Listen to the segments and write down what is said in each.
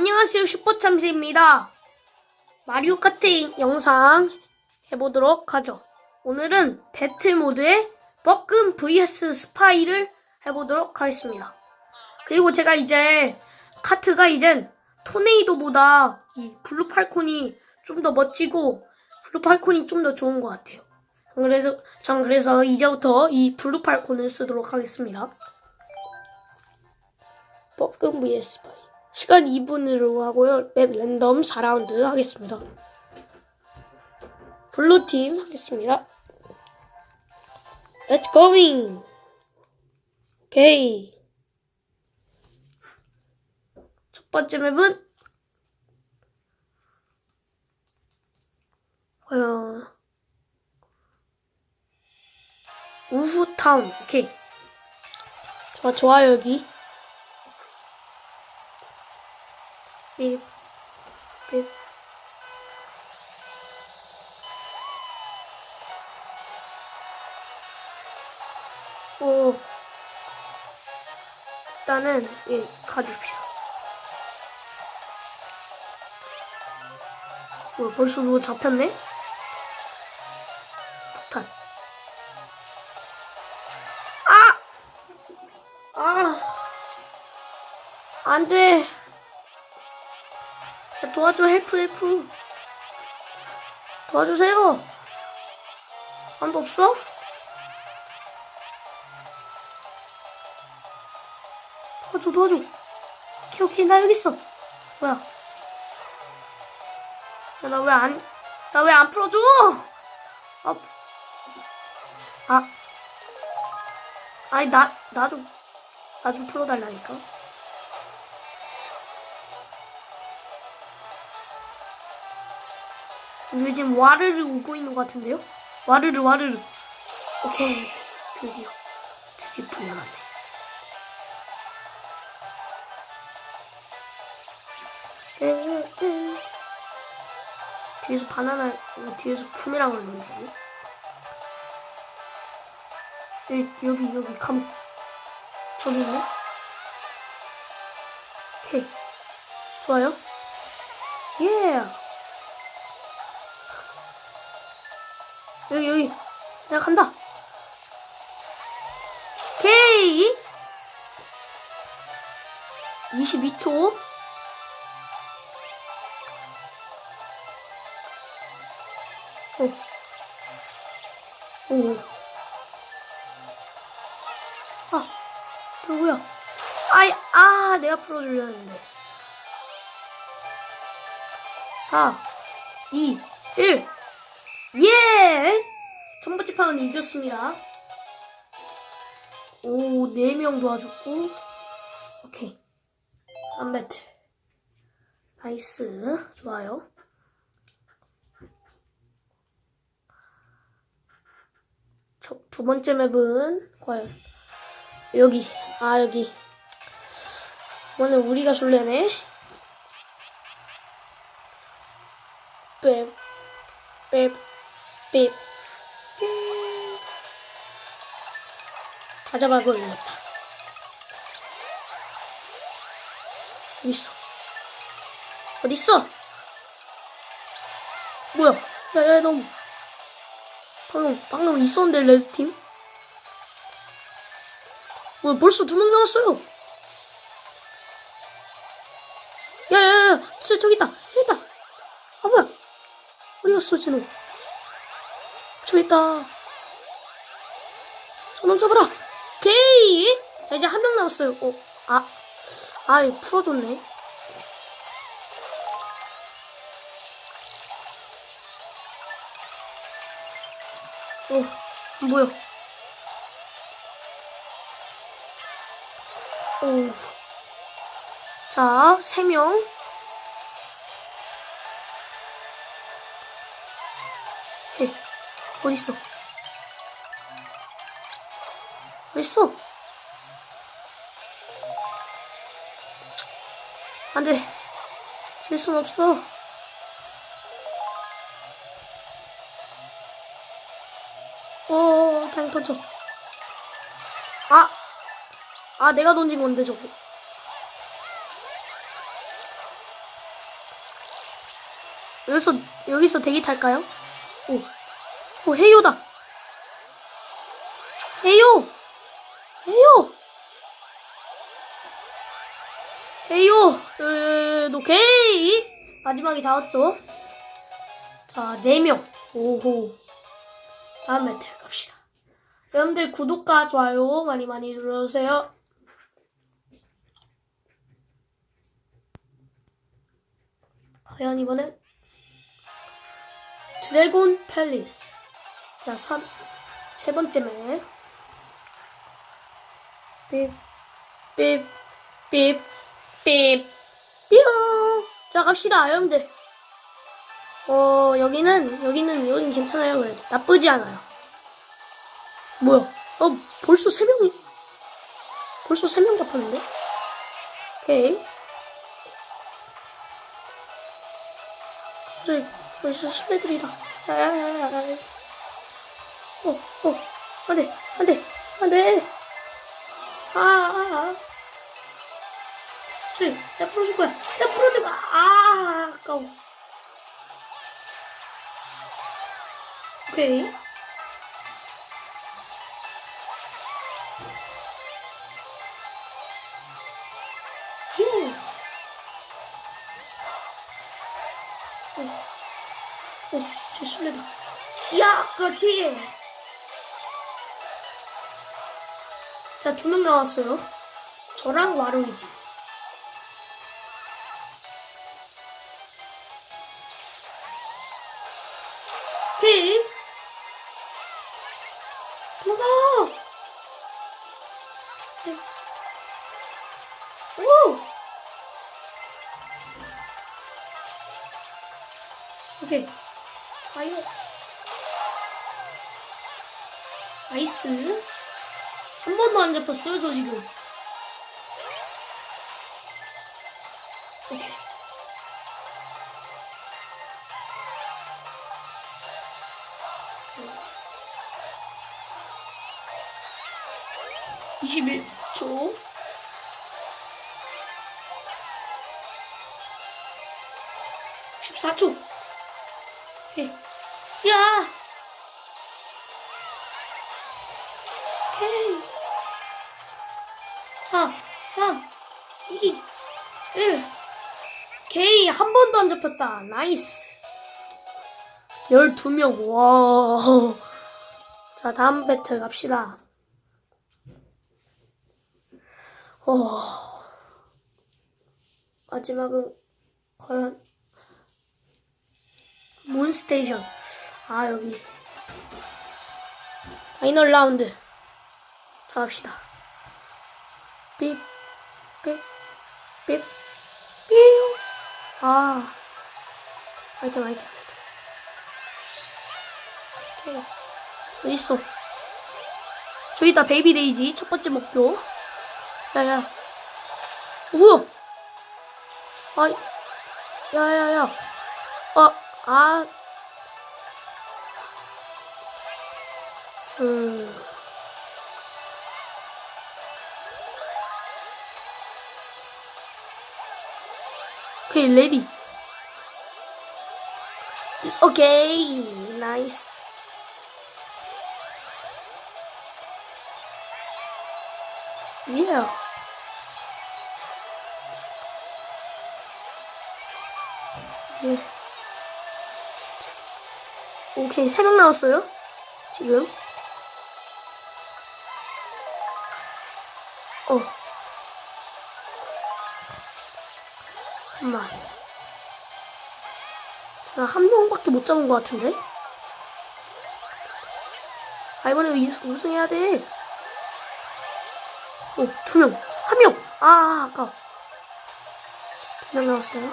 안녕하세요 슈퍼참새입니다. 마리오 카트 영상 해보도록 하죠. 오늘은 배틀 모드의 뻐끔 vs 스파이를 해보도록 하겠습니다. 그리고 제가 이제 카트가 이젠 토네이도보다 이 블루 팔콘이 좀 더 멋지고 블루 팔콘이 좀 더 좋은 것 같아요. 그래서 전 그래서 이제부터 이 블루 팔콘을 쓰도록 하겠습니다. 뻐끔 vs 스파이 시간 2분으로 하고요. 맵 랜덤 4라운드 하겠습니다. 블루팀 하겠습니다. Let's going! 오케이. 첫 번째 맵은 과연 우후타운 오케이 좋아 좋아요 여기 삐, 삐. 오. 일단은, 예, 가줍시다. 뭐, 벌써 누구 잡혔네? 폭탄. 아! 아! 안 돼! 야, 도와줘 헬프 헬프. 도와주세요. 아무도 없어? 도와줘 도와줘. 오케이 오케이 나 여기 있어. 뭐야? 야나왜 안 나 왜 안 풀어줘? 아, 아. 아니 나 나 좀 나 좀 풀어달라니까 지금 와르르 오고 있는 것 같은데요? 와르르 와르르. 오케이. 드디어. 드디어 풀려났네. 뒤에서 바나나 어, 뒤에서 푸메랑을 넣어주네 여기 여기 여기 감 저기 있네? 오케이. 좋아요? 예 여기 여기 내가 간다 오케이 22초 오. 오. 아, 누구야? 아이, 아, 내가 풀어주려 했는데. 4, 2, 1. 예! 첫 번째 판은 이겼습니다. 오, 4명 도와줬고. 오케이. 한 배틀. 나이스. 좋아요. 저, 두 번째 맵은 과연 여기 아 여기 이번엔 우리가 술래네 뺍 다 잡아버리겠다. 어디 있어? 어디 있어? 뭐야? 야야 너무 방금 방금 있었는데 레드 팀? 뭐 벌써 두명 남았어요. 야야야 저 저기 있다 저기 있다. 아 뭐야? 어디 갔어 쟤는? 저기 있다. 저놈 잡아라 오케이 자 이제 한 명 남았어요 어 아아 아, 이거 풀어줬네 어, 뭐야? 오. 자, 세 명. 헤, 어딨어? 어딨어? 안 돼. 질 순 없어. 어, 그냥 던져. 아, 아, 내가 던진 건데, 저거. 여기서, 여기서 대기 탈까요? 오, 오, 헤이오다! 헤이오! 헤이오! 헤이오! 에, 오케이! 마지막에 잡았죠? 자, 4명. 오호. 다음 매트 갑시다. 여러분들 구독과 좋아요 많이 많이 눌러주세요. 과연 이번엔 드래곤 팰리스. 자, 3, 세 번째 맵. 삐, 삐, 삐, 삐, 삐용. 자, 갑시다, 여러분들. 어, 여기는, 여기는, 여긴 괜찮아요, 그래도. 나쁘지 않아요. 뭐야? 어, 벌써 세 명이, 벌써 세명 잡혔는데? 오케이. 저기, 벌써 실내들이다. 야야야야. 어, 어, 안 돼, 안 돼, 안 돼. 아, 아, 아. 내가 풀어줄 거야. 내가 풀어줄 거야. 아, 아까워. 오케이. 휴. 오, 오, 저 술래다. 야, 그렇지. 자, 두 명 나왔어요. 저랑 와루이지. 오케이. 아이고. 나이스. 한 번도 안 잡혔어요, 저 지금. 오케이. 이십일 초 십사 초 4, 4 2 1 케이 한 번도 안 잡혔다. 나이스. 12명. 와자 다음 배틀 갑시다. 오. 마지막은 과연 몬스테이션. 아 여기. 파이널 라운드. 자, 갑시다. 삐, 삐, 삐, 삐. 아. 아이템, 아이템, 아이템. 어디 있어? 저기 있다, 베이비 데이지. 첫 번째 목표. 야, 야. 어, 뭐야? 아, 야, 야, 야. 어, 아. 음. 오케이, 레디. 오케이, 나이스. 예. 예. 오케이, 세 명 나왔어요. 지금. 어. 잠깐만. 제가 한 명밖에 못 잡은 것 같은데? 아, 이번에 우- 우승해야 돼. 오, 두 명. 한 명. 아, 아까. 두명 나왔어요.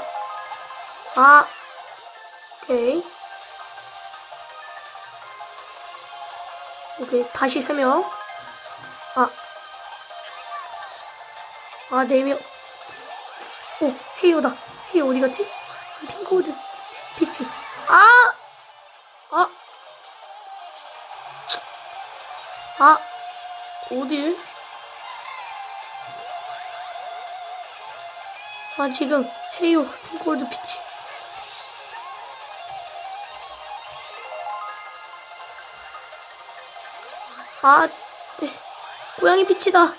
아. 오케이. 오케이. 다시 세 명. 아. 아, 네 명. 오, 헤이오다. 헤이오 어디 갔지? 핑크 우드 피치. 아! 아! 아! 어디? 아 지금 헤이오 핑크 우드 피치. 아, 네. 고양이 피치다.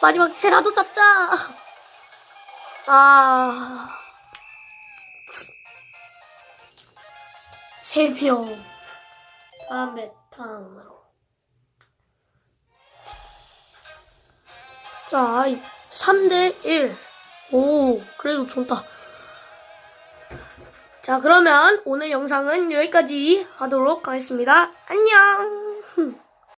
마지막 제라도 잡자. 아. 세 명. 다음에 다음으로. 자, 3대 1. 오, 그래도 좋다. 자, 그러면 오늘 영상은 여기까지 하도록 하겠습니다. 안녕!